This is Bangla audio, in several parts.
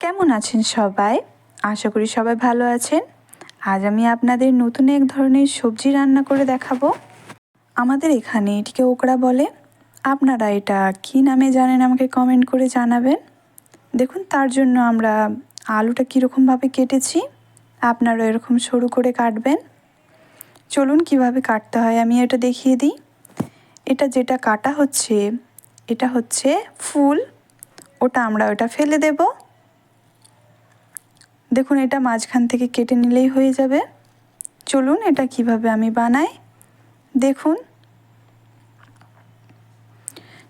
কেমন আছেন সবাই? আশা করি সবাই ভালো আছেন। আজ আমি আপনাদের নতুন এক ধরনের সবজি রান্না করে দেখাবো। আমাদের এখানে এটিকে ওকড়া বলে। আপনারা এটা কী নামে জানেন আমাকে কমেন্ট করে জানাবেন। দেখুন, তার জন্য আমরা আলুটা কীরকমভাবে কেটেছি আপনারা এরকম সরু করে কাটবেন। চলুন কীভাবে কাটতে হয়, আমি এটা দেখিয়ে দিই। এটা যেটা কাটা হচ্ছে, এটা হচ্ছে ফুল। ওটা আমরা ওটা ফেলে দেব। দেখুন, এটা মাঝখান থেকে কেটে নিলেই হয়ে যাবে। চলুন, এটা কীভাবে আমি বানাই? দেখুন।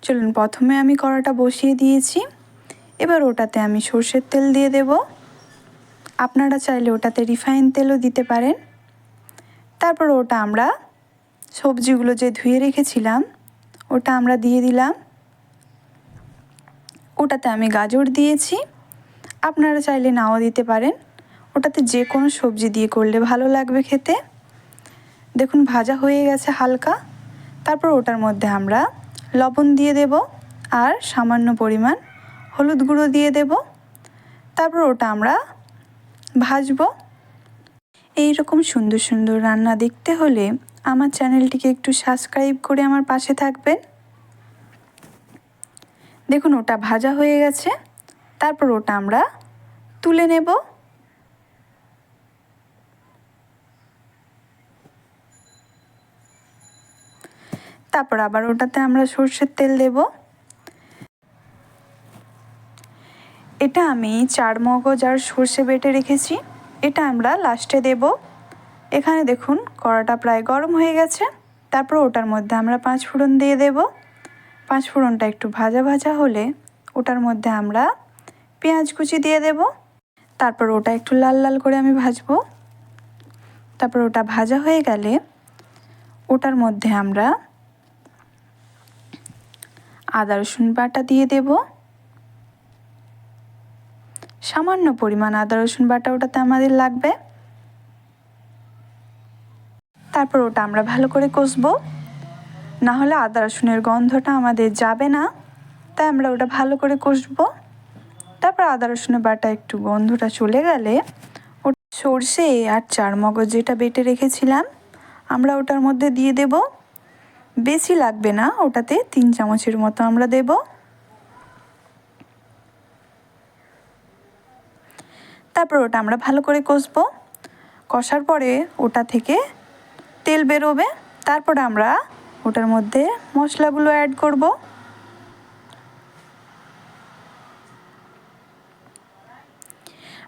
চলুন, প্রথমে আমি কড়াটা বসিয়ে দিয়েছি। এবার ওটাতে আমি সর্ষের তেল দিয়ে দেব। আপনারা চাইলে ওটাতে রিফাইন তেলও দিতে পারেন। তারপর ওটা আমরা সবজিগুলো যে ধুয়ে রেখেছিলাম, ওটা আমরা দিয়ে দিলাম। ওটাতে আমি গাজর দিয়েছি। আপনারা চাইলে নাও দিতে পারেন। ওটাতে যে কোনো সবজি দিয়ে করলে ভালো লাগবে খেতে। দেখুন, ভাজা হয়ে গেছে হালকা। তারপর ওটার মধ্যে আমরা লবণ দিয়ে দেব আর সামান্য পরিমাণ হলুদ গুঁড়ো দিয়ে দেব। তারপর ওটা আমরা ভাজবো। এই রকম সুন্দর সুন্দর রান্না দেখতে হলে আমার চ্যানেলটিকে একটু সাবস্ক্রাইব করে আমার পাশে থাকবেন। দেখুন, ওটা ভাজা হয়ে গেছে। তারপর ওটা আমরা তুলে নেব। তারপর আবার ওটাতে আমরা সর্ষের তেল দেব। এটা আমি চার মগজ আর সর্ষে বেটে রেখেছি। এটা আমরা লাস্টে দেব। এখানে দেখুন কড়াটা প্রায় গরম হয়ে গেছে। তারপর ওটার মধ্যে আমরা পাঁচ ফোড়ন দিয়ে দেব। পাঁচ ফোড়নটা একটু ভাজা ভাজা হলে ওটার মধ্যে আমরা পেঁয়াজ কুচি দিয়ে দেব। তারপর ওটা একটু লাল লাল করে আমি ভাজবো। তারপর ওটা ভাজা হয়ে গেলে ওটার মধ্যে আমরা আদা, রসুন বাটা দিয়ে দেব। সামান্য পরিমাণ আদা, রসুন বাটা ওটাতে আমাদের লাগবে। তারপর ওটা আমরা ভালো করে কষবো। না হলে আদা, রসুনের গন্ধটা আমাদের যাবে না। তাই আমরা ওটা ভালো করে কষবো। তারপর আদা, রসুনের বাটা একটু গন্ধটা চলে গেলে ও সর্ষে আর চার মগজ যেটা বেটে রেখেছিলাম, আমরা ওটার মধ্যে দিয়ে দেব। বেশি লাগবে না, ওটাতে তিন চামচের মতো আমরা দেব। তারপর ওটা আমরা ভালো করে কষবো। কষার পরে ওটা থেকে তেল বেরোবে। তারপরে আমরা ওটার মধ্যে মশলাগুলো অ্যাড করব।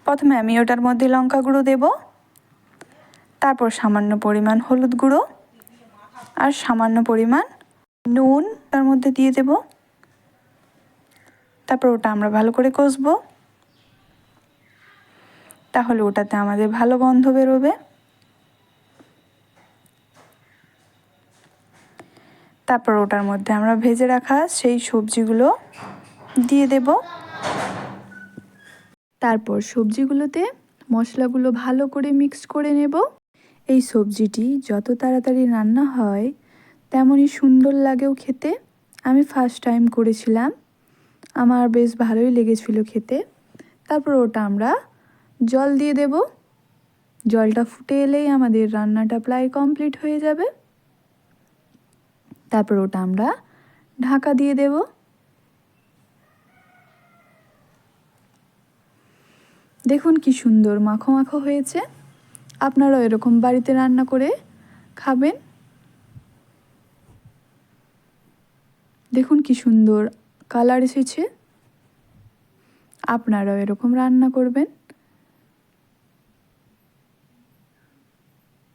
প্রথমে আমি ওটার মধ্যে লঙ্কা গুঁড়ো দেব, তারপর সামান্য পরিমাণ হলুদ গুঁড়ো আর সামান্য পরিমাণ নুন তার মধ্যে দিয়ে দেব। তারপর ওটা আমরা ভালো করে কষবো। তাহলে ওটাতে আমাদের ভালো গন্ধ বেরোবে। তারপর ওটার মধ্যে আমরা ভেজে রাখা সেই সবজিগুলো দিয়ে দেব। তারপর সবজিগুলোতে মশলাগুলো ভালো করে মিক্স করে নেব। এই সবজিটি যত তাড়াতাড়ি রান্না হয়, তেমনই সুন্দর লাগেও খেতে। আমি ফার্স্ট টাইম করেছিলাম। আমার বেশ ভালোই লেগেছিল খেতে। তারপর ওটা আমরা জল দিয়ে দেব। জলটা ফুটে এলেই আমাদের রান্নাটা প্রায় কমপ্লিট হয়ে যাবে। তারপর ওটা আমরা ঢাকা দিয়ে দেব। দেখুন কি সুন্দর মাখো মাখো হয়েছে। আপনারাও এরকম বাড়িতে রান্না করে খাবেন। দেখুন কি সুন্দর কালার এসেছে। আপনারাও এরকম রান্না করবেন।